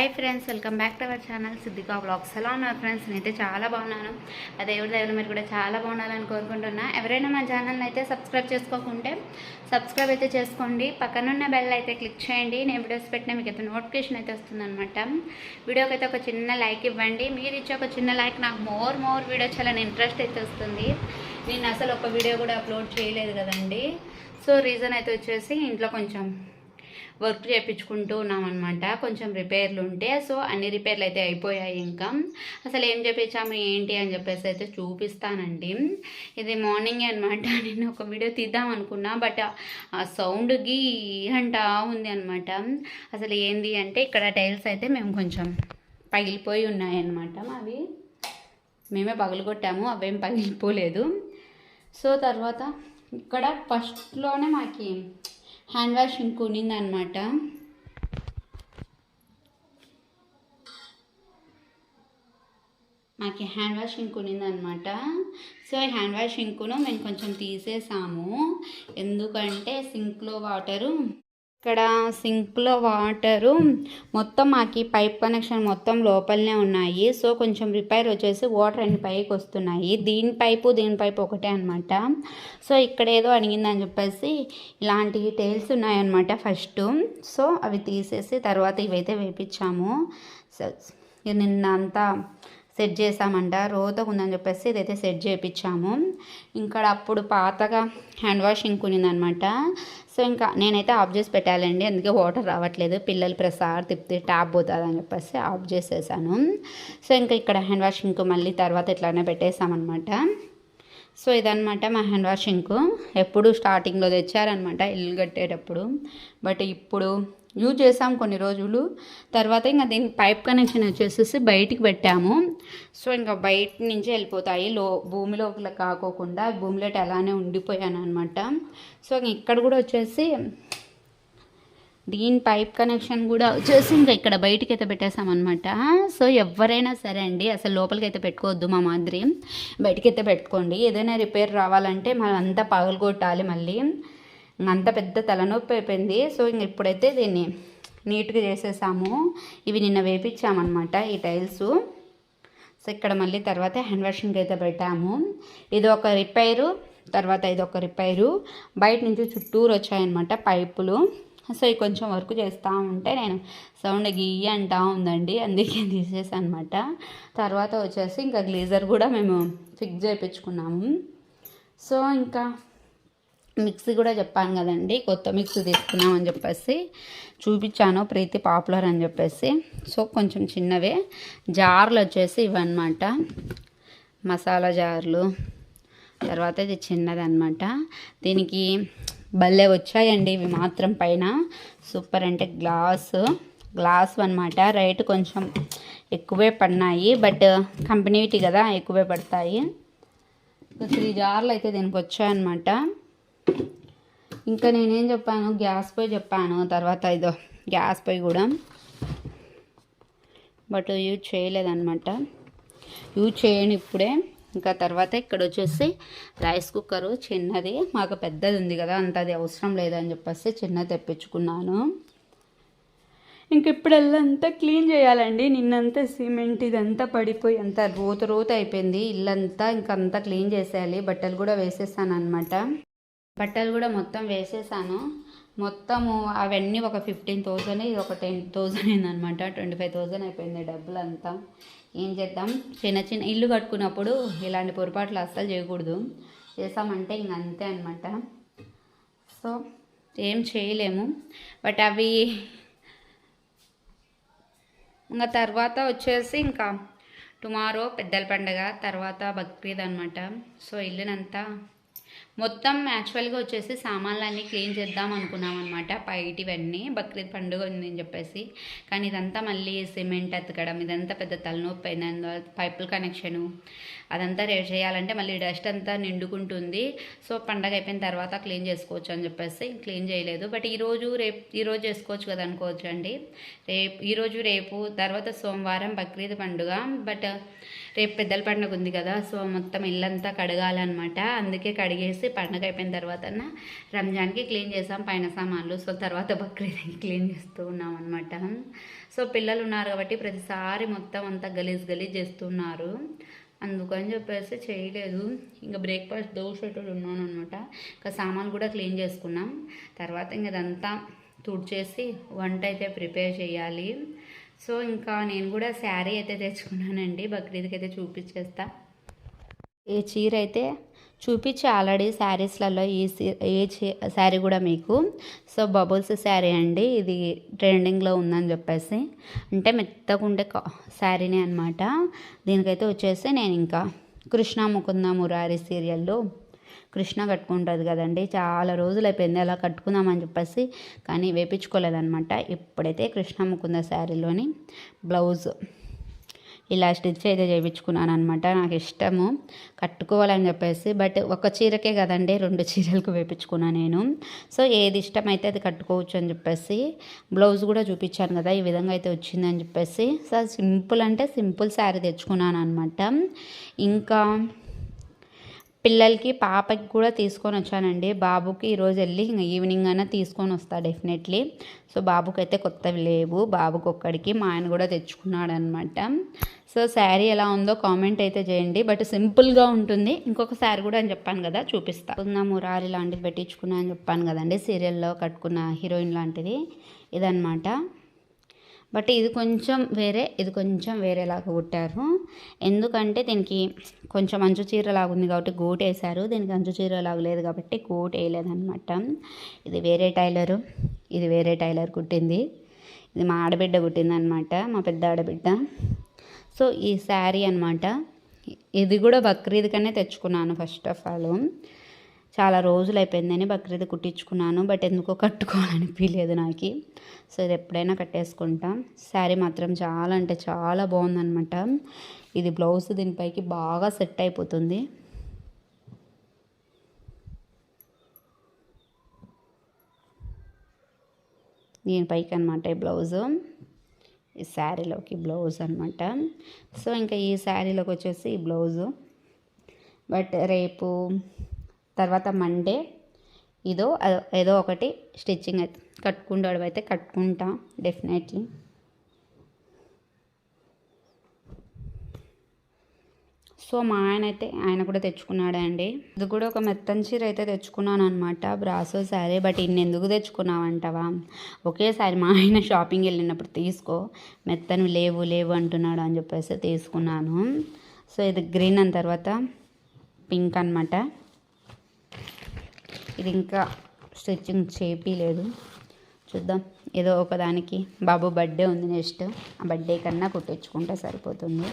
Hi friends welcome back to our channel Siddhika blogs ఎలా ఉన్నారు friends నేనైతే చాలా బాగున్నాను. ఆ దేవుడి దేవుడు మీరు కూడా చాలా బాగుండాలని కోరుకుంటున్నా. ఎవరైనా మా ఛానల్ని అయితే సబ్స్క్రైబ్ చేసుకోకుంటే సబ్స్క్రైబ్ అయితే చేసుకోండి. పక్కనున్న బెల్ అయితే క్లిక్ చేయండి. నేను వీడియోస్ పెట్టిన మీకు అయితే నోటిఫికేషన్ అయితే వస్తుందన్నమాట. వీడియోకి అయితే ఒక చిన్న లైక్ ఇవ్వండి. మీరు ఇచ్చే ఒక చిన్న లైక్ నాకు మోర్ మోర్ వీడియో చాలా ఇంట్రెస్ట్ అయితే వస్తుంది. నేను అసలు ఒక వీడియో కూడా అప్లోడ్ చేయలేదు కదండి. సో రీజన్ అయితే వచ్చేసి ఇంట్లో కొంచెం వర్క్ చేయించుకుంటూ ఉన్నాం అనమాట కొంచెం రిపేర్లు ఉంటే సో అన్ని రిపేర్లు అయితే అయిపోయాయి ఇంకా. అసలు ఏం చేపించాము ఏంటి అని చెప్పేసి అయితే చూపిస్తానండి. ఇది మార్నింగ్ అనమాట నేను ఒక వీడియో తీద్దాం అనుకున్నా బట్ ఆ సౌండ్కి అంటా ఉంది అనమాట అసలు ఏంది అంటే ఇక్కడ టైల్స్ అయితే మేము కొంచెం పగిలిపోయి ఉన్నాయన్నమాట అవి మేమే పగలగొట్టాము అవేం పగిలిపోలేదు. సో తర్వాత ఇక్కడ ఫస్ట్లోనే మాకి హ్యాండ్ వాష్ ఇంక అనమాట మాకు హ్యాండ్ వాష్ ఇంక్ ఉన్నిందనమాట సో ఈ హ్యాండ్ వాష్ ఇంకును మేము కొంచెం తీసేసాము. ఎందుకంటే సింక్లో వాటరు ఇక్కడ సింక్లో వాటరు. మొత్తం మాకు పైప్ కనెక్షన్ మొత్తం లోపలనే ఉన్నాయి. సో కొంచెం రిపేర్ వచ్చేసి వాటర్ అన్ని పైకి వస్తున్నాయి. దీని పైపు దీని పైపు ఒకటే అనమాట సో ఇక్కడ ఏదో అడిగిందని చెప్పేసి ఇలాంటి టైల్స్ ఉన్నాయన్నమాట ఫస్ట్. సో అవి తీసేసి తర్వాత ఇవైతే వేపించాము సో నిన్నంతా నిన్న అంతా సెట్ చేసామంట రోతగా ఉందని చెప్పేసి ఇదైతే సెట్ చేయించాము ఇంకా అప్పుడు పాతగా హ్యాండ్ వాష్ ఇంక్ ఉన్నదనమాట సో ఇంకా నేనైతే ఆఫ్ చేసి పెట్టాలండి. అందుకే వాటర్ రావట్లేదు. పిల్లలు ప్రసార్ తిప్పితే ట్యాప్ పోతుంది అని చెప్పేసి ఆఫ్ చేసేసాను. సో ఇంకా ఇక్కడ హ్యాండ్ వాష్ మళ్ళీ తర్వాత ఇట్లానే పెట్టేసామన్నమాట సో ఇదనమాట మా హ్యాండ్ వాషింగ్కు. ఎప్పుడు స్టార్టింగ్లో తెచ్చారనమాట ఇల్లు కట్టేటప్పుడు. బట్ ఇప్పుడు యూజ్ చేసాం కొన్ని రోజులు. తర్వాత ఇంకా దీనికి పైప్ కనెక్షన్ వచ్చేసేసి బయటికి పెట్టాము. సో ఇంకా బయట నుంచి వెళ్ళిపోతాయి. లో భూమిలోకి కాకోకుండా భూమిలో అలానే ఉండిపోయాను అనమాట సో ఇక్కడ కూడా వచ్చేసి దీని పైప్ కనెక్షన్ కూడా వచ్చేసి ఇంకా ఇక్కడ బయటికి అయితే పెట్టేసామన్నమాట సో ఎవరైనా సరే అండి అసలు లోపలికి అయితే పెట్టుకోవద్దు మా మాదిరి. బయటికి అయితే పెట్టుకోండి. ఏదైనా రిపేర్ రావాలంటే మనం అంతా పగలగొట్టాలి మళ్ళీ. అంత పెద్ద తలనొప్పి అయిపోయింది. సో ఇంక ఇప్పుడైతే దీన్ని నీట్గా చేసేసాము. ఇవి నిన్న వేపించామన్నమాట ఈ టైల్స్. సో ఇక్కడ మళ్ళీ తర్వాత హ్యాండ్ వాషింగ్ అయితే పెట్టాము. ఇది ఒక రిపైరు తర్వాత ఇది ఒక రిపైరు. బయట నుంచి చుట్టూరు వచ్చాయన్నమాట పైపులు. సో ఇవి కొంచెం వర్క్ చేస్తూ ఉంటే నేను సౌండ్ గీయ అంటా ఉందండి. అందుకే తీసేసాను అనమాట తర్వాత వచ్చేసి ఇంకా గ్లీజర్ కూడా మేము ఫిక్స్ చేయించుకున్నాము సో ఇంకా మిక్సీ కూడా చెప్పాను కదండి కొత్త మిక్సీ తీసుకున్నాం అని చెప్పేసి చూపించాను ప్రీతి పాపులర్ అని చెప్పేసి. సో కొంచెం చిన్నవే. జార్లు వచ్చేసి ఇవన్నమాట. మసాలా జార్లు. తర్వాత ఇది చిన్నది అనమాట దీనికి భలే వచ్చాయండి ఇవి మాత్రం పైన. సూపర్ అంటే గ్లాసు. గ్లాస్ అనమాట రేటు కొంచెం ఎక్కువే పడినాయి. బట్ కంపెనీటి కదా ఎక్కువే పడతాయి. త్రీ జార్లు అయితే దీనికి వచ్చాయన్నమాట. ఇంకా నేనేం చెప్పాను? గ్యాస్ పొయ్యి చెప్పాను. తర్వాత ఇదో గ్యాస్ పొయ్యి కూడా. బట్ యూజ్ చేయలేదన్నమాట. యూజ్ చేయను ఇప్పుడే. ఇంకా తర్వాత ఇక్కడ వచ్చేసి రైస్ కుక్కరు చిన్నది. మాకు పెద్దది ఉంది కదా అంత అది అవసరం లేదని చెప్పేసి చిన్నది తెప్పించుకున్నాను. ఇంక ఇప్పుడు అంతా క్లీన్ చేయాలండి. నిన్నంతా సిమెంట్ ఇదంతా పడిపోయి అంత రోత రోత అయిపోయింది. ఇల్లంతా ఇంకంతా క్లీన్ చేసేయాలి. బట్టలు కూడా వేసేసాను అనమాట బట్టలు కూడా మొత్తం వేసేసాను. మొత్తము అవన్నీ ఒక ఫిఫ్టీన్ థౌజండ్ ఇది ఒక టెన్ థౌజండ్ అయిందనమాట ట్వంటీ ఫైవ్ థౌజండ్ అయిపోయింది డబ్బులంతా. ఏం చేద్దాం? చిన్న చిన్న ఇల్లు కట్టుకున్నప్పుడు ఇలాంటి పొరపాట్లు అస్సలు చేయకూడదు. చేసామంటే ఇంక అంతే అనమాట సో ఏం చేయలేము. బట్ అవి ఇంకా తర్వాత వచ్చేసి ఇంకా టుమారో పెద్దల పండగ తర్వాత బక్రీద్ అనమాట సో ఇల్లునంతా మొత్తం యాక్చువల్గా వచ్చేసి సామాన్లన్నీ క్లీన్ చేద్దాం అనుకున్నాం అనమాట పైటివన్నీ బక్రీద్ పండుగ ఉందని చెప్పేసి. కానీ ఇదంతా మళ్ళీ సిమెంట్ అతకడం ఇదంతా పెద్ద తలనొప్పి అయింది పైపుల కనెక్షను అదంతా రేట్ చేయాలంటే మళ్ళీ డస్ట్ అంతా నిండుకుంటుంది. సో పండగ అయిపోయిన తర్వాత క్లీన్ చేసుకోవచ్చు అని చెప్పేసి క్లీన్ చేయలేదు. బట్ ఈరోజు రేపు ఈరోజు చేసుకోవచ్చు కదా అనుకోవచ్చు అండి. రేపు ఈరోజు రేపు తర్వాత సోమవారం బక్రీద్ పండుగ. బట్ రేపు పెద్దల పండుగ ఉంది కదా సో మొత్తం ఇల్లంతా కడగాలన్నమాట. అందుకే చేసి పండగ అయిపోయిన తర్వాత రంజాన్కి క్లీన్ చేసాం పైన సామాన్లు. సో తర్వాత బక్రీద్కి క్లీన్ చేస్తూ ఉన్నాం అనమాట సో పిల్లలు ఉన్నారు కాబట్టి ప్రతిసారి మొత్తం అంతా గలీజ్ గలీజ్ చేస్తున్నారు. అందుకని చెప్పేసి చేయలేదు. ఇంకా బ్రేక్ఫాస్ట్ దోశ ఉన్నాను అనమాట ఇంకా సామాన్లు కూడా క్లీన్ చేసుకున్నాం. తర్వాత ఇంక అదంతా తుడిచేసి వంట అయితే ప్రిపేర్ చేయాలి. సో ఇంకా నేను కూడా శారీ అయితే తెచ్చుకున్నానండి. బక్రీద్కి అయితే చూపించేస్తా. ఈ చీర అయితే చూపించి ఆల్రెడీ శారీస్లలో ఈ ఏ శారీ కూడా మీకు. సో బబుల్స్ శారీ అండి. ఇది ట్రెండింగ్లో ఉందని చెప్పేసి. అంటే మెత్తగా ఉండే శారీనే అనమాట దీనికైతే వచ్చేసి నేను ఇంకా కృష్ణ ముకుంద మురారి సీరియల్లో కృష్ణ కట్టుకుంటుంది కదండి. చాలా రోజులు అయిపోయింది అలా కట్టుకుందామని చెప్పేసి. కానీ వేపించుకోలేదనమాట ఇప్పుడైతే కృష్ణ ముకుంద శారీలోని బ్లౌజ్. ఇలా స్టిచ్ అయితే చేయించుకున్నాను అనమాట నాకు ఇష్టము. కట్టుకోవాలని చెప్పేసి. బట్ ఒక చీరకే కదండి రెండు చీరలకు వేయించుకున్నాను నేను. సో ఏది ఇష్టమైతే అది కట్టుకోవచ్చు అని చెప్పేసి. బ్లౌజ్ కూడా చూపించాను కదా ఈ విధంగా అయితే వచ్చిందని చెప్పేసి. సో సింపుల్ అంటే సింపుల్ శారీ తెచ్చుకున్నాను అనమాట ఇంకా పిల్లలకి పాపకి కూడా తీసుకొని వచ్చానండి. బాబుకి ఈరోజు వెళ్ళి ఇంకా ఈవినింగ్ అయినా తీసుకొని వస్తా డెఫినెట్లీ. సో బాబుకి అయితే కొత్తవి లేవు. బాబుకి ఒక్కడికి మా ఆయన కూడా తెచ్చుకున్నాడు అనమాట సో శారీ ఎలా ఉందో కామెంట్ అయితే చేయండి. బట్ సింపుల్గా ఉంటుంది. ఇంకొక శారీ కూడా అని చెప్పాను కదా చూపిస్తా. ఉన్న మురారి లాంటిది పెట్టించుకున్నా అని చెప్పాను కదండి. సీరియల్లో కట్టుకున్న హీరోయిన్ లాంటిది. ఇదనమాట బట్ ఇది కొంచెం వేరే ఇది కొంచెం వేరేలాగా కుట్టారు. ఎందుకంటే దీనికి కొంచెం అంచు చీరలాగా ఉంది కాబట్టి గోట్ వేశారు. దీనికి అంచు చీరలాగా లేదు కాబట్టి గోట్ వేయలేదనమాట ఇది వేరే టైలరు ఇది వేరే టైలర్ కుట్టింది. ఇది మా ఆడబిడ్డ కుట్టిందనమాట మా పెద్ద ఆడబిడ్డ. సో ఈ శారీ అనమాట ఇది కూడా బక్రీద్ కనే తెచ్చుకున్నాను ఫస్ట్ ఆఫ్ ఆల్. చాలా రోజులు అయిపోయిందని బక్రీద్ కుట్టించుకున్నాను బట్ ఎందుకో కట్టుకోవాలనిపించలేదు నాకు. సో ఇది ఎప్పుడైనా కట్టేసుకుంటాం. శారీ మాత్రం చాలా అంటే చాలా బాగుందనమాట ఇది బ్లౌజ్ దీనిపైకి బాగా సెట్ అయిపోతుంది. దీనిపైకి అనమాట ఈ బ్లౌజు ఈ శారీలోకి బ్లౌజ్ అనమాట సో ఇంకా ఈ శారీలోకి వచ్చేసి ఈ బ్లౌజు బట్ రేపు తర్వాత మండే ఇదో ఏదో ఒకటి స్టిచ్చింగ్ అయితే కట్టుకుంటాడు అయితే కట్టుకుంటా డెఫినెట్లీ సో మా ఆయన అయితే ఆయన కూడా తెచ్చుకున్నాడండి. ఇది కూడా ఒక మెత్తని చీర అయితే తెచ్చుకున్నాను అనమాట బ్రాసో శారీ బట్ ఇన్ని ఎందుకు తెచ్చుకున్నావంటావా? ఒకేసారి మా ఆయన షాపింగ్ వెళ్ళినప్పుడు తీసుకో మెత్తని లేవు లేవు అంటున్నాడు అని చెప్పేసి తీసుకున్నాను. సో ఇది గ్రీన్ అని తర్వాత పింక్ అనమాట ఇది ఇంకా స్టిచ్చింగ్ చేపిలేదు చూద్దాం. ఏదో ఒకదానికి బాబు బర్త్డే ఉంది నెక్స్ట్. ఆ బర్త్డే కన్నా కుట్టించుకుంటే సరిపోతుంది.